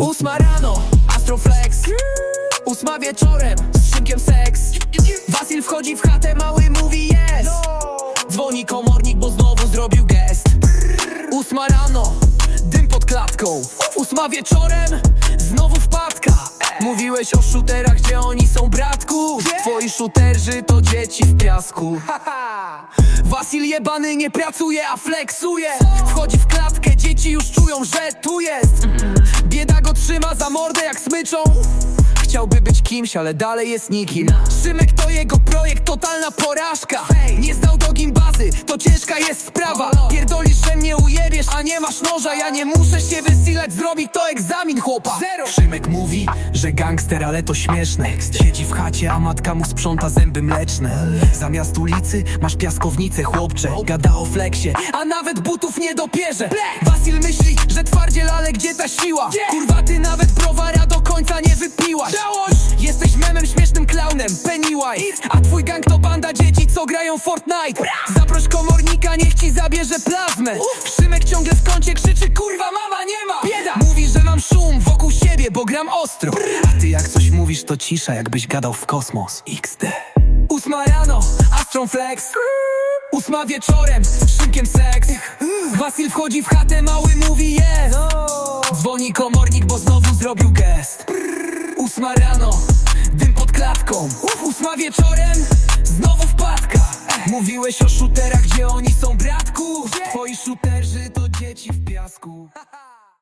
Ósma rano, Astroflex. Ósma wieczorem, z szynkiem seks. Wasil wchodzi w chatę, mały mówi jest Dzwoni komornik, bo znowu zrobił gest. Ósma rano, dym pod klatką. Ósma wieczorem, znowu wpadka. Mówiłeś o shooterach, gdzie oni są bratku. Twoi shooterzy to dzieci w piasku. Wasil jebany nie pracuje, a flexuje. Wchodzi w klatkę, dzieci już czują, że tu jest trzyma za mordę jak smyczą. Chciałby być kimś, ale dalej jest nikim. Szymek to jego projekt, totalna porażka. Nie zdał do gimbazy, to ciężka jest sprawa. Pierdolisz, nie masz noża Ja nie muszę się wysilać, zrobić to egzamin chłopa. Zero. Szymek mówi, że gangster, ale to śmieszne. Siedzi w chacie, a matka mu sprząta zęby mleczne. Zamiast ulicy masz piaskownicę, chłopcze. Gada o fleksie, a nawet butów nie dopierze. Wasil myśli, że twardziel, ale gdzie ta siła? Kurwa, ty nawet browara do końca nie wypiłaś. Jesteś memem, śmiesznym klaunem, Pennywise. A twój gang to banda dzieci, co grają Fortnite zabierze plazmę Szymek ciągle w kącie krzyczy, kurwa mama nie ma. Bieda! Mówi, że mam szum wokół siebie, bo gram ostro. A ty jak coś mówisz, to cisza, jakbyś gadał w kosmos. XD Ósma rano, Astron Flex. Ósma wieczorem, z szynkiem seks. Wasil wchodzi w chatę, mały mówi jest. Dzwoni komornik, bo znowu zrobił gest. Ósma rano, dym pod klatką. Ósma wieczorem, Mówiłeś o shooterach, gdzie oni są bratku. Twoi shooterzy to